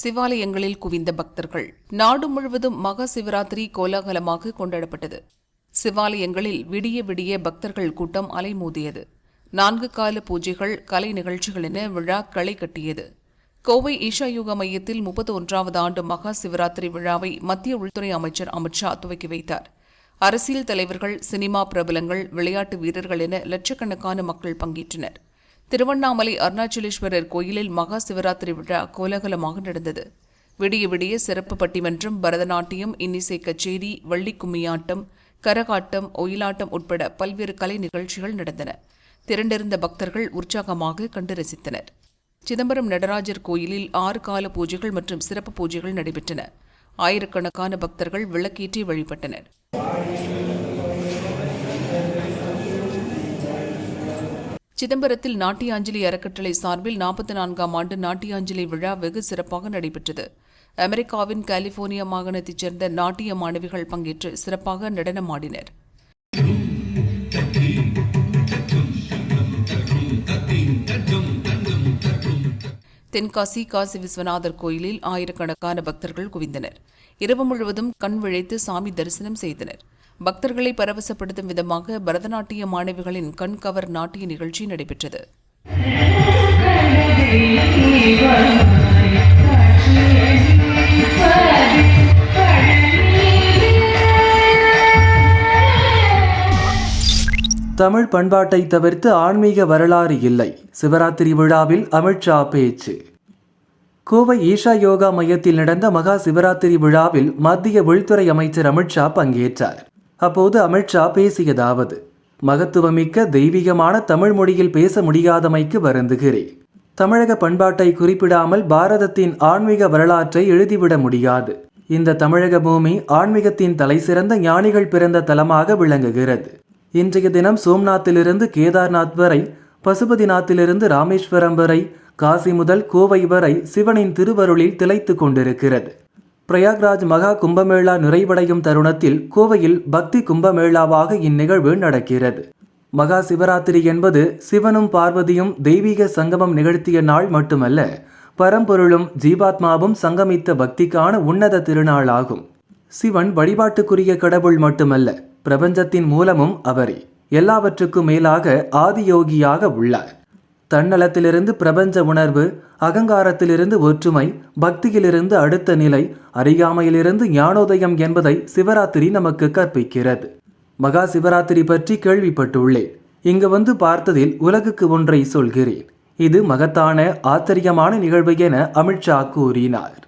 சிவாலயங்களில் குவிந்த பக்தர்கள். நாடு முழுவதும் மகா சிவராத்திரி கோலாகலமாக கொண்டாடப்பட்டது. சிவாலயங்களில் விடிய விடிய பக்தர்கள் கூட்டம் அலைமோதியது. நான்கு கால பூஜைகள் கலை நிகழ்ச்சிகள் என விழா களை கட்டியது. கோவை ஈஷா யோகா மையத்தில் முப்பத்தி ஒன்றாவது ஆண்டு மகா சிவராத்திரி விழாவை மத்திய உள்துறை அமைச்சர் அமித்ஷா துவக்கி வைத்தார். அரசியல் தலைவர்கள் சினிமா பிரபலங்கள் விளையாட்டு வீரர்கள் என லட்சக்கணக்கான மக்கள் பங்கேற்றனர். திருவண்ணாமலை அருணாச்சலேஸ்வரர் கோயிலில் மகா சிவராத்திரி விழா கோலாகலமாக நடந்தது. விடிய விடிய சிறப்பு பட்டிமன்றம் பரதநாட்டியம் இன்னிசை கச்சேரி வள்ளி கும்மியாட்டம் கரகாட்டம் ஒயிலாட்டம் உட்பட பல்வேறு கலை நிகழ்ச்சிகள் நடந்தன. திரண்டிருந்த பக்தர்கள் உற்சாகமாக கண்டு ரசித்தனர். சிதம்பரம் நடராஜர் கோயிலில் ஆறு கால பூஜைகள் மற்றும் சிறப்பு பூஜைகள் நடைபெற்றன. ஆயிரக்கணக்கான பக்தர்கள் விளக்கேற்றி வழிபட்டனர். சிதம்பரத்தில் நாட்டியாஞ்சலி அறக்கட்டளை சார்பில் நாற்பத்தி நான்காம் ஆண்டு நாட்டியாஞ்சலி விழா வெகு சிறப்பாக நடைபெற்றது. அமெரிக்காவின் கலிபோர்னியா மாகாணத்தைச் சேர்ந்த நாட்டிய மாணவிகள் பங்கேற்று சிறப்பாக நடனமாடினர். தென்காசி காசி விஸ்வநாதர் கோயிலில் ஆயிரக்கணக்கான பக்தர்கள் குவிந்தனர். இரவு முழுவதும் கண் விழைத்து சாமி தரிசனம் செய்தனர். பக்தர்களை பரவசப்படுத்தும் விதமாக பரதநாட்டிய மாணவிகளின் கண்கவர் நாட்டிய நிகழ்ச்சி நடைபெற்றது. தமிழ் பண்பாட்டை தவிர்த்து ஆன்மீக வரலாறு இல்லை. சிவராத்திரி விழாவில் அமித்ஷா பேச்சு. கோவை ஈஷா யோகா மையத்தில் நடந்த மகா சிவராத்திரி விழாவில் மத்திய உள்துறை அமைச்சர் அமித்ஷா பங்கேற்றார். அப்போது அமித்ஷா பேசியதாவது மகத்துவமிக்க தெய்வீகமான தமிழ் மொழியில் பேச முடியாதமைக்கு வருந்துகிறேன். தமிழக பண்பாட்டை குறிப்பிடாமல் பாரதத்தின் ஆன்மீக வரலாற்றை எழுதிவிட முடியாது. இந்த தமிழக பூமி ஆன்மீகத்தின் தலைசிறந்த ஞானிகள் பிறந்த தலமாக விளங்குகிறது. இன்றைய தினம் சோம்நாத்திலிருந்து கேதார்நாத் வரை பசுபதிநாத்திலிருந்து ராமேஸ்வரம் வரை காசி முதல் கோவை வரை சிவனின் திருவருளில் திளைத்து கொண்டிருக்கிறது. பிரயாக்ராஜ் மகா கும்பமேளா நிறைவடையும் தருணத்தில் கோவையில் பக்தி கும்பமேளாவாக இந்நிகழ்வு நடக்கிறது. மகா சிவராத்திரி என்பது சிவனும் பார்வதியும் தெய்வீக சங்கமம் நிகழ்த்திய நாள் மட்டுமல்ல பரம்பொருளும் ஜீவாத்மாவும் சங்கமித்த பக்திக்கான உன்னத திருநாளாகும். சிவன் வழிபாட்டுக்குரிய கடவுள் மட்டுமல்ல பிரபஞ்சத்தின் மூலமும் அவரே. எல்லாவற்றுக்கும் மேலாக ஆதியோகியாக உள்ளார். தன்னலத்திலிருந்து பிரபஞ்ச உணர்வு அகங்காரத்திலிருந்து ஒற்றுமை பக்தியிலிருந்து அடுத்த நிலை அறியாமையிலிருந்து ஞானோதயம் என்பதை சிவராத்திரி நமக்கு கற்பிக்கிறது. மகா சிவராத்திரி பற்றி கேள்விப்பட்டுள்ளேன். இங்கு வந்து பார்த்ததில் உலகுக்கு ஒன்றை சொல்கிறேன். இது மகத்தான ஆச்சரியமான நிகழ்வு என அமித்ஷா கூறினார்.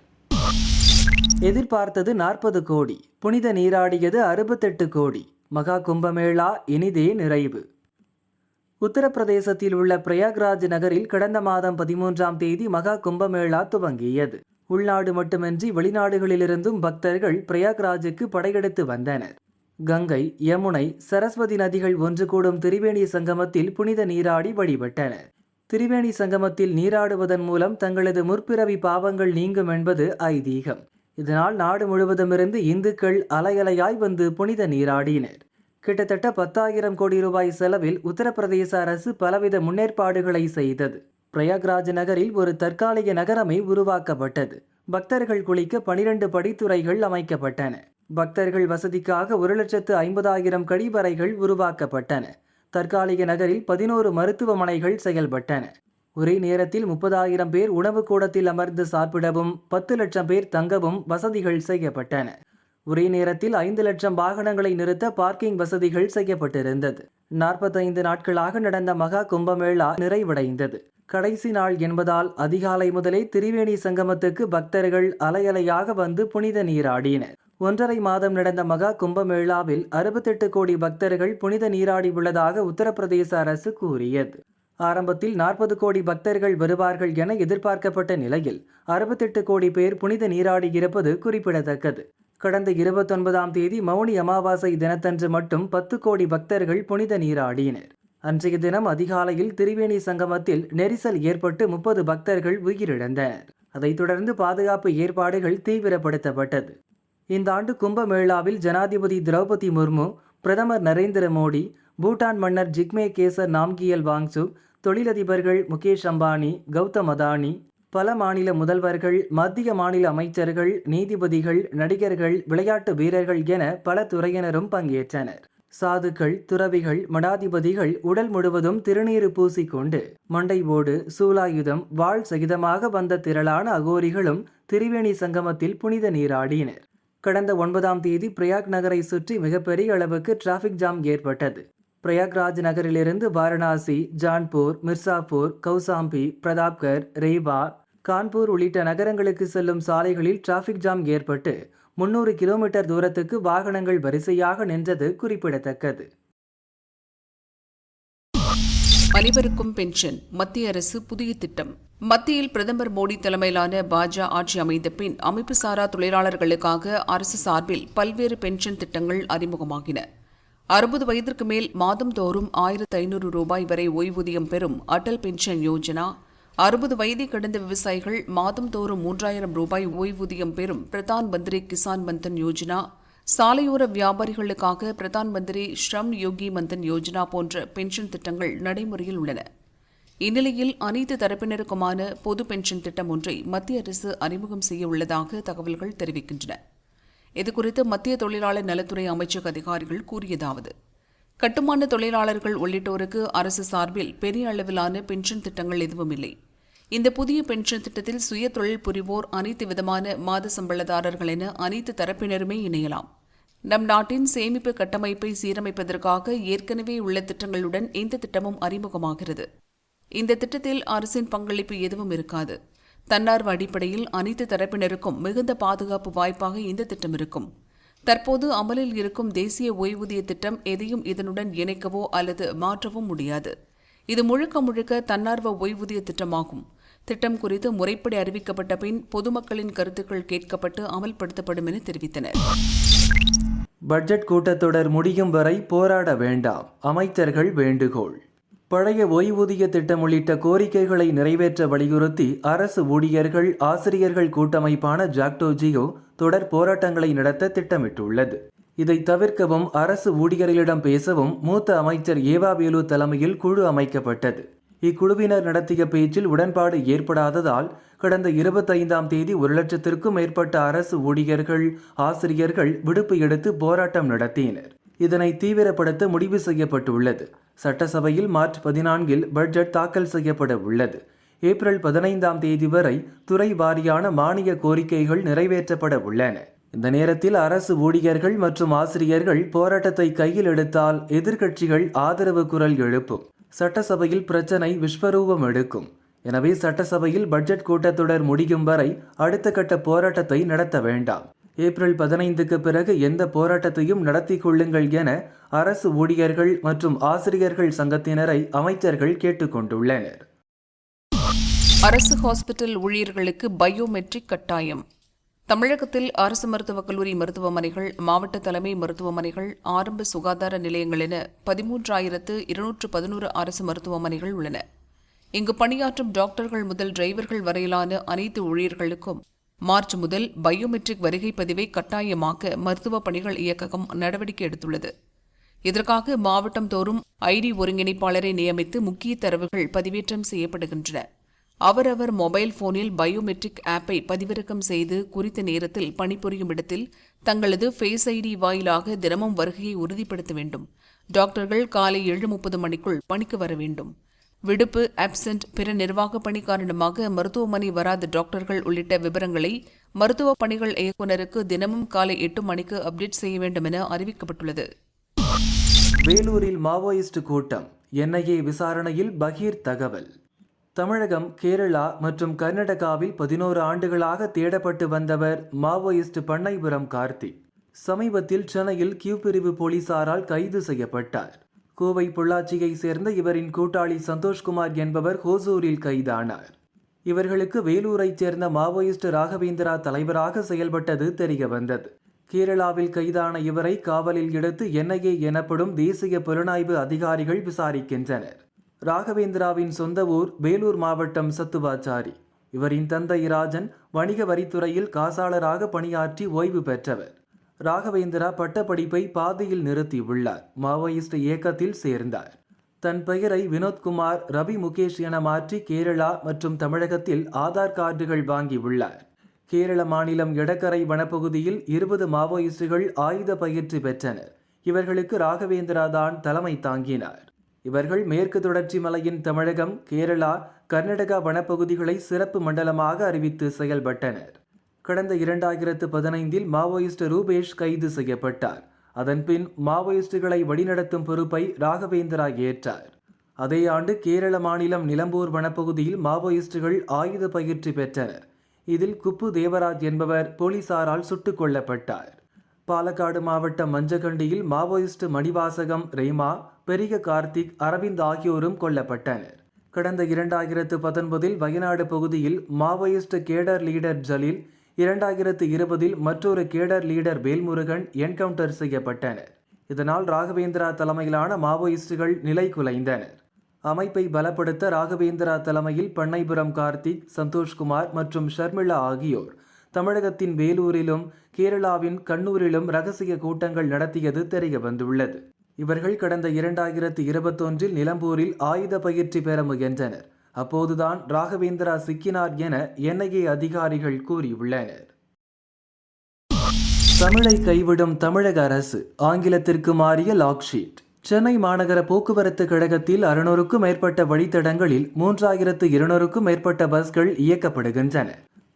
எதிர்பார்த்தது நாற்பது கோடி புனித நீராடியது அறுபத்தெட்டு கோடி மகா கும்பமேளா இனிதே நிறைவு. உத்தரப்பிரதேசத்தில் உள்ள பிரயாக்ராஜ் நகரில் கடந்த மாதம் பதிமூன்றாம் தேதி மகா கும்பமேளா துவங்கியது. உள்நாடு மட்டுமின்றி வெளிநாடுகளிலிருந்தும் பக்தர்கள் பிரயாக்ராஜுக்கு படையெடுத்து வந்தனர். கங்கை யமுனை சரஸ்வதி நதிகள் ஒன்று கூடும் திரிவேணி சங்கமத்தில் புனித நீராடி வழிபட்டனர். திரிவேணி சங்கமத்தில் நீராடுவதன் மூலம் தங்களது முற்பிறவி பாவங்கள் நீங்கும் என்பது ஐதீகம். இதனால் நாடு முழுவதுமிருந்து இந்துக்கள் அலையலையாய் வந்து புனித நீராடினர். கிட்டத்தட்ட பத்தாயிரம் கோடி ரூபாய் செலவில் உத்தரப்பிரதேச அரசு பலவித முன்னேற்பாடுகளை செய்தது. பிரயாக்ராஜ் நகரில் ஒரு தற்காலிக நகரமே உருவாக்கப்பட்டது. பக்தர்கள் குளிக்க பனிரெண்டு படித்துறைகள் அமைக்கப்பட்டன. பக்தர்கள் வசதிக்காக ஒரு லட்சத்து ஐம்பதாயிரம் கழிவறைகள் உருவாக்கப்பட்டன. தற்காலிக நகரில் பதினோரு மருத்துவமனைகள் செயல்பட்டன. ஒரே நேரத்தில் முப்பதாயிரம் பேர் உணவு கூடத்தில் அமர்ந்து சாப்பிடவும் பத்து லட்சம் பேர் தங்கவும் வசதிகள் செய்யப்பட்டன. ஒரே நேரத்தில் ஐந்து லட்சம் வாகனங்களை நிறுத்த பார்க்கிங் வசதிகள் செய்யப்பட்டிருந்தது. நாற்பத்தைந்து நாட்களாக நடந்த மகா கும்பமேளா நிறைவடைந்தது. கடைசி நாள் என்பதால் அதிகாலை முதலே திரிவேணி சங்கமத்துக்கு பக்தர்கள் அலையலையாக வந்து புனித நீராடினர். ஒன்றரை மாதம் நடந்த மகா கும்பமேளாவில் அறுபத்தெட்டு கோடி பக்தர்கள் புனித நீராடி உள்ளதாக உத்தரப்பிரதேச அரசு கூறியது. ஆரம்பத்தில் நாற்பது கோடி பக்தர்கள் வருவார்கள் என எதிர்பார்க்கப்பட்ட நிலையில் அறுபத்தெட்டு கோடி பேர் புனித நீராடி இருப்பது குறிப்பிடத்தக்கது. கடந்த இருபத்தொன்பதாம் தேதி மௌனி அமாவாசை தினத்தன்று மட்டும் பத்து கோடி பக்தர்கள் புனித நீராடினர். அன்றைய தினம் அதிகாலையில் திரிவேணி சங்கமத்தில் நெரிசல் ஏற்பட்டு முப்பது பக்தர்கள் உயிரிழந்தனர். அதைத் தொடர்ந்து பாதுகாப்பு ஏற்பாடுகள் தீவிரப்படுத்தப்பட்டது. இந்த ஆண்டு கும்பமேளாவில் ஜனாதிபதி திரௌபதி முர்மு பிரதமர் நரேந்திர மோடி பூட்டான் மன்னர் ஜிக்மே கேசர் நாம்கியல் வாங்சுக் தொழிலதிபர்கள் முகேஷ் அம்பானி கௌதம் அதானி பல மாநில முதல்வர்கள் மத்திய மாநில அமைச்சர்கள் நீதிபதிகள் நடிகர்கள் விளையாட்டு வீரர்கள் என பல துறையினரும் பங்கேற்றனர். சாதுக்கள் துறவிகள் மடாதிபதிகள் உடல் முழுவதும் திருநீறு பூசிக்கொண்டு மண்டை ஓடு சூலாயுதம் வாழ் சகிதமாக வந்த திரளான அகோரிகளும் திரிவேணி சங்கமத்தில் புனித நீராடினர். கடந்த ஒன்பதாம் தேதி பிரயாக் நகரை சுற்றி மிகப்பெரிய அளவுக்கு டிராஃபிக் ஜாம் ஏற்பட்டது. பிரயாக்ராஜ் நகரிலிருந்து வாரணாசி ஜான்பூர் மிர்சாப்பூர் கௌசாம்பி பிரதாப்கர் ரேவா கான்பூர் உள்ளிட்ட நகரங்களுக்கு செல்லும் சாலைகளில் டிராஃபிக் ஜாம் ஏற்பட்டு முன்னூறு கிலோமீட்டர் தூரத்துக்கு வாகனங்கள் வரிசையாக நின்றது குறிப்பிடத்தக்கது. அனைவருக்கும் பென்ஷன் மத்திய அரசு புதிய திட்டம். மத்தியில் பிரதமர் மோடி தலைமையிலான பாஜ ஆட்சி அமைந்த பின் அமைப்பு சாரா தொழிலாளர்களுக்காக அரசு சார்பில் பல்வேறு பென்ஷன் திட்டங்கள் அறிமுகமாகின. அறுபது வயதிற்கு மேல் மாதந்தோறும் ஆயிரத்து ஐநூறு ரூபாய் வரை ஓய்வூதியம் பெறும் அடல் பென்ஷன் யோஜனா அறுபது வயதை கடந்த விவசாயிகள் மாதந்தோறும் மூன்றாயிரம் ரூபாய் ஓய்வூதியம் பெறும் பிரதான் மந்திரி கிசான் மந்தன் யோஜனா சாலையோர வியாபாரிகளுக்காக பிரதான் மந்திரி ஸ்ரம் யோகி மந்தன் யோஜனா போன்ற பென்ஷன் திட்டங்கள் நடைமுறையில் உள்ளன. இந்நிலையில் அனைத்து தரப்பினருக்குமான பொது பென்ஷன் திட்டம் ஒன்றை மத்திய அரசு அறிமுகம் செய்ய உள்ளதாக தகவல்கள் தெரிவிக்கின்றன. இதுகுறித்து மத்திய தொழிலாளர் நலத்துறை அமைச்சக அதிகாரிகள் கூறியதாவது கட்டுமான தொழிலாளர்கள் உள்ளிட்டோருக்கு அரசு சார்பில் பெரிய அளவிலான பென்ஷன் திட்டங்கள் எதுவும் இல்லை இந்த புதிய பென்ஷன் திட்டத்தில் சுய தொழில் புரிவோர் அனைத்து விதமான மாத சம்பளதாரர்கள் என அனைத்து தரப்பினருமே இணையலாம். நம் நாட்டின் சேமிப்பு கட்டமைப்பை சீரமைப்பதற்காக ஏற்கனவே உள்ள திட்டங்களுடன் இந்த திட்டமும் அறிமுகமாகிறது. இந்த திட்டத்தில் அரசின் பங்களிப்பு எதுவும் இருக்காது. தன்னார்வ அடிப்படையில் அனைத்து தரப்பினருக்கும் மிகுந்த பாதுகாப்பு வாய்ப்பாக இந்த திட்டம் இருக்கும். தற்போது அமலில் இருக்கும் தேசிய ஓய்வூதிய திட்டம் எதையும் இதனுடன் இணைக்கவோ அல்லது மாற்றவோ முடியாது. இது முழுக்க முழுக்க தன்னார்வ ஓய்வூதிய திட்டமாகும். திட்டம் குறித்து முறைப்படி அறிவிக்கப்பட்ட பின் பொதுமக்களின் கருத்துக்கள் கேட்கப்பட்டு அமல்படுத்தப்படும் என தெரிவித்தனர். பட்ஜெட் கூட்டத்தொடர் முடியும் வரை போராட வேண்டாம். அமைச்சர்கள் வேண்டுகோள். பழைய ஓய்வூதிய திட்டம் உள்ளிட்ட கோரிக்கைகளை நிறைவேற்ற வலியுறுத்தி அரசு ஊழியர்கள் ஆசிரியர்கள் கூட்டமைப்பான ஜாக்டோஜியோ தொடர் போராட்டங்களை நடத்த திட்டமிட்டுள்ளது. இதை தவிர்க்கவும் அரசு ஊழியர்களிடம் பேசவும் மூத்த அமைச்சர் ஏவா வேலு தலைமையில் குழு அமைக்கப்பட்டது. இக்குழுவினர் நடத்திய பேச்சில் உடன்பாடு ஏற்படாததால் கடந்த இருபத்தைந்தாம் தேதி ஒரு லட்சத்திற்கும் மேற்பட்ட அரசு ஊழியர்கள் ஆசிரியர்கள் விடுப்பு எடுத்து போராட்டம் நடத்தினர். இதனை தீவிரப்படுத்த முடிவு செய்யப்பட்டுள்ளது. சட்டசபையில் மார்ச் பதினான்கில் பட்ஜெட் தாக்கல் செய்யப்பட உள்ளது ஏப்ரல் பதினைந்தாம் தேதி வரை துறை வாரியான மானிய கோரிக்கைகள் நிறைவேற்றப்பட உள்ளன. இந்த நேரத்தில் அரசு ஊழியர்கள் மற்றும் ஆசிரியர்கள் போராட்டத்தை கையில் எடுத்தால் எதிர்க்கட்சிகள் ஆதரவு குரல் எழுப்பும். சட்டசபையில் பிரச்சனை விஸ்வரூபம் எடுக்கும். எனவே சட்டசபையில் பட்ஜெட் கூட்டத்தொடர் முடியும் வரை அடுத்த கட்ட போராட்டத்தை நடத்த வேண்டாம். ஏப்ரல் பதினைந்துக்கு பிறகு எந்த போராட்டத்தையும் நடத்தி கொள்ளுங்கள் என அரசு ஊழியர்கள் மற்றும் ஆசிரியர்கள் சங்கத்தினரை அமைச்சர்கள் கேட்டுக்கொண்டுள்ளனர் அரசு ஹாஸ்பிட்டல் ஊழியர்களுக்கு பயோமெட்ரிக் கட்டாயம். தமிழகத்தில் அரசு மருத்துவக் கல்லூரி மருத்துவமனைகள் மாவட்ட தலைமை மருத்துவமனைகள் ஆரம்ப சுகாதார நிலையங்கள் என பதிமூன்றாயிரத்து இருநூற்று பதினோரு அரசு மருத்துவமனைகள் உள்ளன. இங்கு பணியாற்றும் டாக்டர்கள் முதல் டிரைவர்கள் வரையிலான அனைத்து ஊழியர்களுக்கும் மார்ச் முதல் பயோமெட்ரிக் வருகை பதிவை கட்டாயமாக்க மருத்துவ பணிகள் இயக்ககம் நடவடிக்கை எடுத்துள்ளது. இதற்காக மாவட்டம் தோறும் ஐடி ஒருங்கிணைப்பாளரை நியமித்து முக்கிய தரவுகள் பதிவேற்றம் செய்யப்படுகின்றன. அவரவர் மொபைல் போனில் பயோமெட்ரிக் ஆப்பை பதிவிறக்கம் செய்து குறித்த நேரத்தில் பணிபுரியும் இடத்தில் தங்களது ஃபேஸ் ஐடி வாயிலாக தினமும் வருகையை உறுதிப்படுத்த வேண்டும். டாக்டர்கள் காலை ஏழு முப்பது மணிக்குள் பணிக்கு வர வேண்டும். விடுப்பு ஆப்சென்ட் பிற நிர்வாக பணி காரணமாக மருத்துவமனை வராத டாக்டர்கள் உள்ளிட்ட விவரங்களை மருத்துவ பணிகள் இயக்குநருக்கு தினமும் காலை எட்டு மணிக்கு அப்டேட் செய்ய வேண்டும் என அறிவிக்கப்பட்டுள்ளது. வேலூரில் மாவோயிஸ்ட் கூட்டம் என்ஐஏ விசாரணையில் பகீர் தகவல். தமிழகம் கேரளா மற்றும் கர்நாடகாவில் பதினோரு ஆண்டுகளாக தேடப்பட்டு வந்தவர் மாவோயிஸ்ட் பண்ணைபுரம் கார்த்திக். சமீபத்தில் சென்னையில் கியூ பிரிவு போலீசாரால் கைது செய்யப்பட்டார். கோவை பொள்ளாச்சியை சேர்ந்த இவரின் கூட்டாளி சந்தோஷ்குமார் என்பவர் ஹோசூரில் கைதானார். இவர்களுக்கு வேலூரைச் சேர்ந்த மாவோயிஸ்ட் ராகவேந்திரா தலைவராக செயல்பட்டது தெரிய வந்தது. கேரளாவில் கைதான இவரை காவலில் எடுத்து என்ஐஏ எனப்படும் தேசிய புலனாய்வு அதிகாரிகள் விசாரிக்கின்றனர். ராகவேந்திராவின் சொந்த ஊர் வேலூர் மாவட்டம் சத்துவாச்சாரி. இவரின் தந்தை ராஜன் வணிக வரித்துறையில் காசாளராக பணியாற்றி ஓய்வு பெற்றவர். ராகவேந்திரா பட்டப்படிப்பை பாதியில் நிறுத்தியுள்ளார். மாவோயிஸ்ட் இயக்கத்தில் சேர்ந்தார். தன் பெயரை வினோத்குமார் ரவி முகேஷ் என மாற்றி கேரளா மற்றும் தமிழகத்தில் ஆதார் கார்டுகள் வாங்கியுள்ளார். கேரள மாநிலம் எடக்கரை வனப்பகுதியில் இருபது மாவோயிஸ்டுகள் ஆயுத பயிற்சி பெற்றனர். இவர்களுக்கு ராகவேந்திரா தான் தலைமை தாங்கினார். இவர்கள் மேற்கு தொடர்ச்சி மலையின் தமிழகம் கேரளா கர்நாடகா வனப்பகுதிகளை சிறப்பு மண்டலமாக அறிவித்து செயல்பட்டனர். கடந்த இரண்டாயிரத்து பதினைந்தில் மாவோயிஸ்ட் ரூபேஷ் கைது செய்யப்பட்டார். அதன்பின் மாவோயிஸ்டுகளை வழிநடத்தும் பொறுப்பை ராகவேந்திரா ஏற்றார். அதே ஆண்டு கேரள மாநிலம் நிலம்பூர் வனப்பகுதியில் மாவோயிஸ்டுகள் ஆயுத பயிற்சி பெற்றனர். இதில் குப்பு தேவராஜ் என்பவர் போலீசாரால் சுட்டுக் கொல்லப்பட்டார். பாலக்காடு மாவட்டம் மஞ்சகண்டியில் மாவோயிஸ்ட் மணிவாசகம் ரெய்மா பெரிய கார்த்திக் அரவிந்த் ஆகியோரும் கொல்லப்பட்டனர். கடந்த இரண்டாயிரத்து பத்தொன்பதில் வயநாடு பகுதியில் மாவோயிஸ்ட் கேடர் லீடர் ஜலீல் இரண்டாயிரத்து இருபதில் மற்றொரு கேடர் லீடர் வேல்முருகன் என்கவுண்டர் செய்யப்பட்டனர். இதனால் ராகவேந்திரா தலைமையிலான மாவோயிஸ்டுகள் நிலை குலைந்தனர். அமைப்பை பலப்படுத்த ராகவேந்திரா தலைமையில் பண்ணைபுரம் கார்த்திக் சந்தோஷ்குமார் மற்றும் ஷர்மிளா ஆகியோர் தமிழகத்தின் வேலூரிலும் கேரளாவின் கண்ணூரிலும் ரகசிய கூட்டங்கள் நடத்தியது தெரிய வந்துள்ளது இவர்கள் கடந்த இரண்டாயிரத்து இருபத்தொன்றில் நிலம்பூரில் ஆயுத பயிற்சி பெற முயன்றனர். அப்போதுதான் ராகவேந்திரா சிக்கினார் என என்ஐஏ அதிகாரிகள் கூறியுள்ளனர். தமிழை கைவிடும் தமிழக அரசு ஆங்கிலத்திற்கு மாறிய லாக்ஷீட். சென்னை மாநகர போக்குவரத்து கழகத்தில் அறுநூறுக்கும் மேற்பட்ட வழித்தடங்களில் மூன்றாயிரத்து இருநூறுக்கும் மேற்பட்ட பஸ்கள் இயக்கப்படுகின்றன.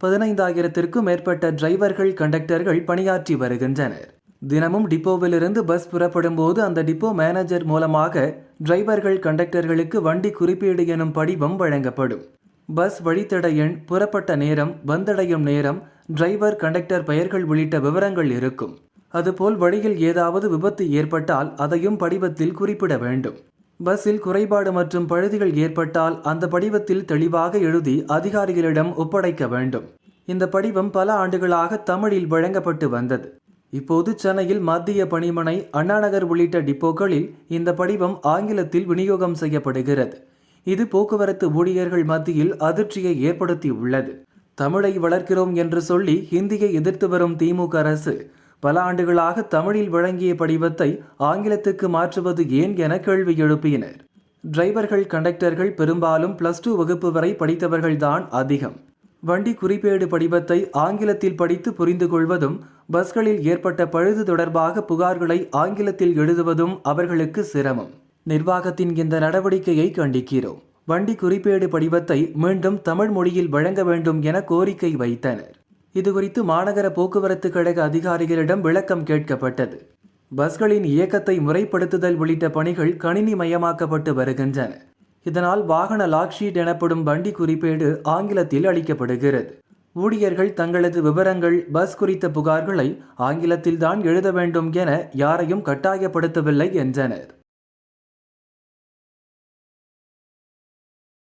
பதினைந்தாயிரத்திற்கும் மேற்பட்ட டிரைவர்கள் கண்டக்டர்கள் பணியாற்றி வருகின்றனர். தினமும் டிப்போவிலிருந்து பஸ் புறப்படும் போது அந்த டிப்போ மேனேஜர் மூலமாக டிரைவர்கள் கண்டக்டர்களுக்கு வண்டி குறிப்பீடு எனும் படிவம் வழங்கப்படும். பஸ் வழித்தட எண் புறப்பட்ட நேரம் வந்தடையும் நேரம் டிரைவர் கண்டக்டர் பெயர்கள் உள்ளிட்ட விவரங்கள் இருக்கும். அதுபோல் வழியில் ஏதாவது விபத்து ஏற்பட்டால் அதையும் படிவத்தில் குறிப்பிட வேண்டும். பஸ்ஸில் குறைபாடு மற்றும் பழுதுகள் ஏற்பட்டால் அந்த படிவத்தில் தெளிவாக எழுதி அதிகாரிகளிடம் ஒப்படைக்க வேண்டும். இந்த படிவம் பல ஆண்டுகளாக தமிழில் வழங்கப்பட்டு வந்தது. இப்போது சென்னையில் மத்திய பணிமனை அண்ணாநகர் உள்ளிட்ட டிப்போக்களில் இந்த படிவம் ஆங்கிலத்தில் விநியோகம் செய்யப்படுகிறது. இது போக்குவரத்து ஊழியர்கள் மத்தியில் அதிர்ச்சியை ஏற்படுத்தியுள்ளது. தமிழை வளர்க்கிறோம் என்று சொல்லி ஹிந்தியை எதிர்த்து வரும் திமுக அரசு பல ஆண்டுகளாக தமிழில் வழங்கிய படிவத்தை ஆங்கிலத்துக்கு மாற்றுவது ஏன் என கேள்வி எழுப்பினர். டிரைவர்கள் கண்டக்டர்கள் பெரும்பாலும் பிளஸ் டூ வகுப்பு வரை படித்தவர்கள்தான் அதிகம். வண்டி குறிப்பேடு படிவத்தை ஆங்கிலத்தில் படித்து புரிந்து கொள்வதும் பஸ்களில் ஏற்பட்ட பழுது தொடர்பாக புகார்களை ஆங்கிலத்தில் எழுதுவதும் அவர்களுக்கு சிரமம். நிர்வாகத்தின் இந்த நடவடிக்கையை கண்டிக்கிறோம். வண்டி குறிப்பேடு படிவத்தை மீண்டும் தமிழ் மொழியில் வழங்க வேண்டும் என கோரிக்கை வைத்தனர். இதுகுறித்து மாநகர போக்குவரத்து கழக அதிகாரிகளிடம் விளக்கம் கேட்கப்பட்டது. பஸ்களின் இயக்கத்தை முறைப்படுத்துதல் உள்ளிட்ட பணிகள் கணினி மயமாக்கப்பட்டு வருகின்றன. இதனால் வாகன லாக்ஷீட் எனப்படும் வண்டி குறிப்பேடு ஆங்கிலத்தில் அளிக்கப்படுகிறது. ஊழியர்கள் தங்களது விவரங்கள் பஸ் குறித்த புகார்களை ஆங்கிலத்தில்தான் எழுத வேண்டும் என யாரையும் கட்டாயப்படுத்தவில்லை என்றனர்.